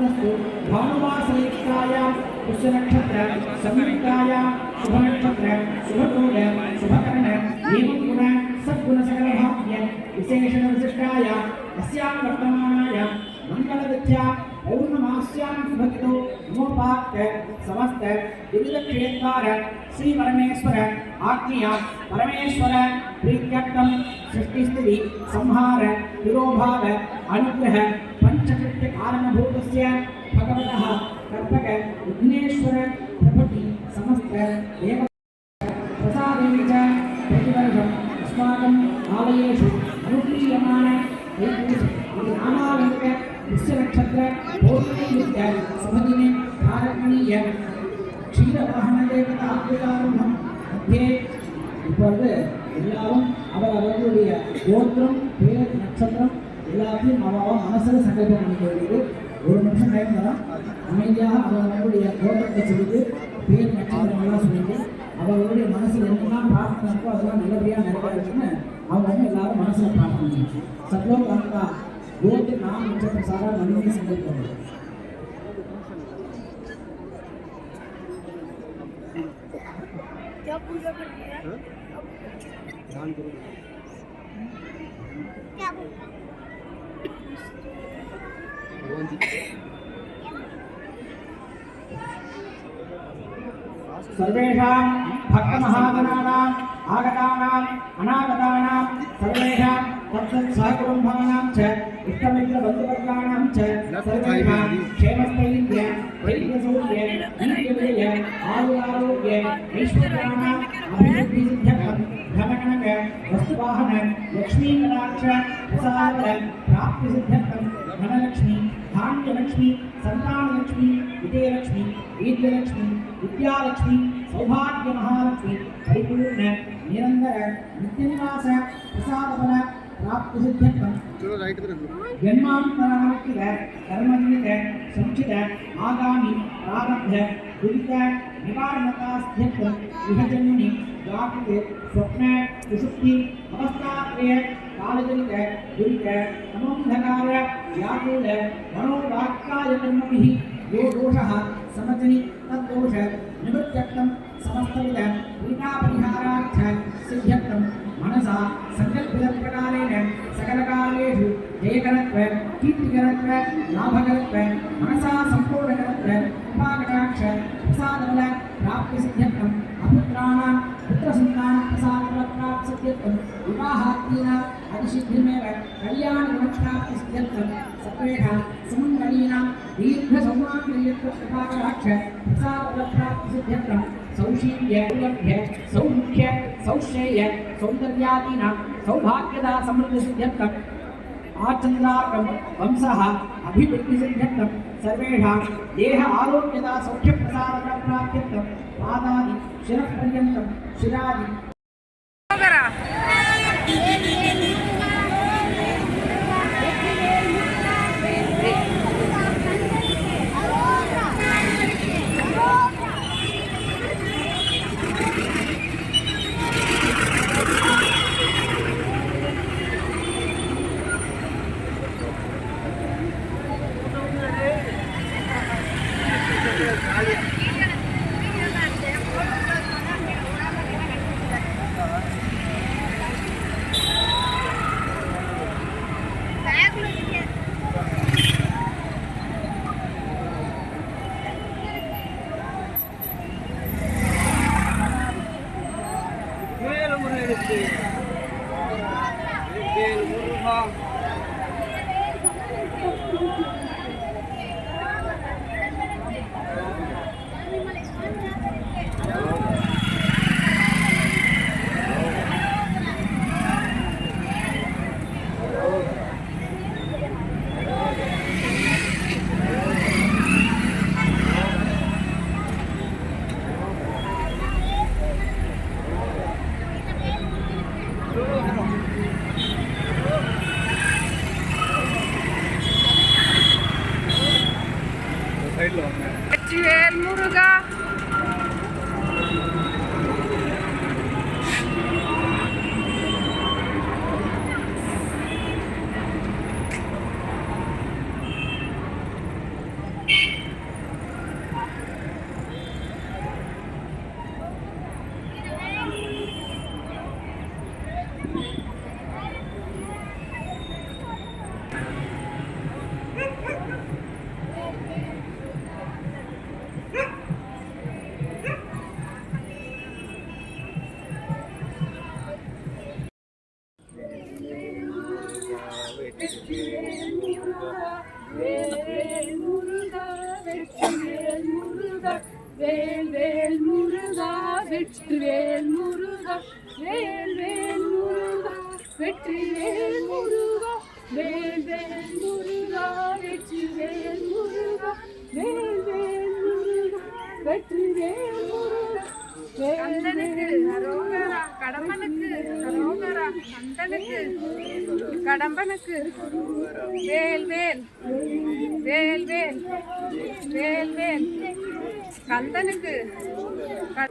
तदस्तु भानुवासयुक्तायां पुष्यनक्षत्र संयुक्तायां शुभनक्षत्र शुभकूल शुभकर्ण एवं गुण सद्गुणसकलभाग्य विशेषणविशिष्टाय अस्यां वर्तमानाय मङ्गलविद्या पौर्णमास्यां शुभकितो नमोपाक्त समस्त विविधक्षेत्रार श्री परमेश्वर आज्ञया परमेश्वर प्रीत्यर्थं सृष्टिस्थिति संहार तिरोभाव अनुग्रह పంచకృత్యకారణభూతస్య భగవతः కర్పక విఘ్నేశ్వర ప్రపటి సమస్త దేవ ప్రసాదేన చ ప్రతివర్షం అస్మాకం ఆలయేషు అనుక్రీయమాణ నామాలంక పుష్యనక్షత్ర పౌర్ణమిత్య సమదినే காரணிய க்ஷீரவாகன தேவதா அப்துல்லாரம்பம் அங்கே இப்பொழுது எல்லாரும் அவர் அவர்களுடைய கோத்திரம் பேர் நட்சத்திரம் எல்லாத்தையும் அவ அவ மனசில் சங்கல்பம் பண்ணிக்க வேண்டியது ஒரு நிமிஷம் டைம் தரோம் அமைதியாக அவர்களுடைய கோத்திரத்தை சொல்லிட்டு பேர் நட்சத்திரம் எல்லாம் சொல்லிட்டு அவர்களுடைய மனசில் என்னெல்லாம் பிரார்த்தனை இருக்கோ அதெல்லாம் நல்லபடியாக நிறைவேறுச்சுன்னு அவங்க வந்து எல்லாரும் மனசில் பிரார்த்தனை பண்ணி சத்லோக் அங்கா கோத்திர நாம நட்சத்திர சாரா மனிதனை சங்கல்பம் क्या पूजा कर रही है ध्यान करो क्या बोल भगवान जी सर्वेषां भक्तमहाजनानाम् आगतानाम् अनागतानां, सर्वेषां तत्सहकुटुम्बानां च, इष्टमित्रबन्धुवर्गाणां च, सर्वेषां क्षेमस्थैर्य धैर्यसौर्य वीर्यविजय आयुरारोग्य ऐश्वर्याणाम् अभिवृद्धिसिद्ध्यर्थं धनकनक वस्तुवाहन लक्ष्मीकटाक्ष प्रसाद प्राप्तिसिद्ध्यर्थं धनलक्ष्मी धान्यलक्ष्मी संतानलक्ष्मी विजयलक्ष्मी वीर्यलक्ष्मी विद्यालक्ष्मी सौभाग्य महालक्ष्मी परिपूर्ण निरंतर नित्यनिवास प्रसादफल प्राप्ति सिद्ध्यर्थम चलो राइट में कर्मजनित संचित आगामी प्रारब्ध दुरित निवारणतास्थ्यत्व विभजन्युनि जागृत स्वप्न सुषुप्ति अवस्थात्रय कालजनित दुरित तमोन्धकार व्याकुल मनोवाक्काय कर्मभिः यो दोषः समजनि तद्दोष निवृत्त्यर्थं समस्तविध पीठापरिहारार्थ सिद्ध्यर्थं मनसा सङ्कल्पितप्रकारेण सकलकालेषु जयकरत्व कीर्तिकरत्व लाभकरत्व मनसा सम्पूर्णकरत्व कृपाकटाक्ष प्रसादबल प्राप्तिसिद्ध्यर्थम् अपुत्राणां पुत्रसन्तानप्रसादबलप्राप्तिसिद्ध्यर्थं विवाहात्मीनाम् अतिसिद्धिमेव कल्याणगुणप्राप्तिसिद्ध्यर्थं सर्वेषां सुमङ्गलीनां दीर्घसौमाङ्गल्यकृपाकटाक्ष प्रसादबलप्राप्तिसिद्ध्यर्थं सौशील्य लभ्य सौमुख्य, सौश्रेय, सौन्दर्यादीनां सौभाग्यदा समृद्धिसिद्ध्यर्थम् आचन्द्राकं वंशः अभिवृद्धिसिद्ध्यर्थं सर्वेषां देह आरोग्यदा सौख्यप्रसादप्राप्त्यर्थं पादादि शिरपर्यन्तं शिरादि। Muruga. வேல் முருகா வெற்றிவேல் முருகா வேல் வேல் முருகா வெற்றிவேல் முருகா வேல் வேல் முருகா முருகா வேல் வேல் முருகா முருகா வேல் வேல் முருகா முருகா கந்தனுக்கு கந்தனுக்கு. கடம்பனுக்கு வேல் வேல். வேல் வேல். வேல் வேல். கந்தனுக்கு. க-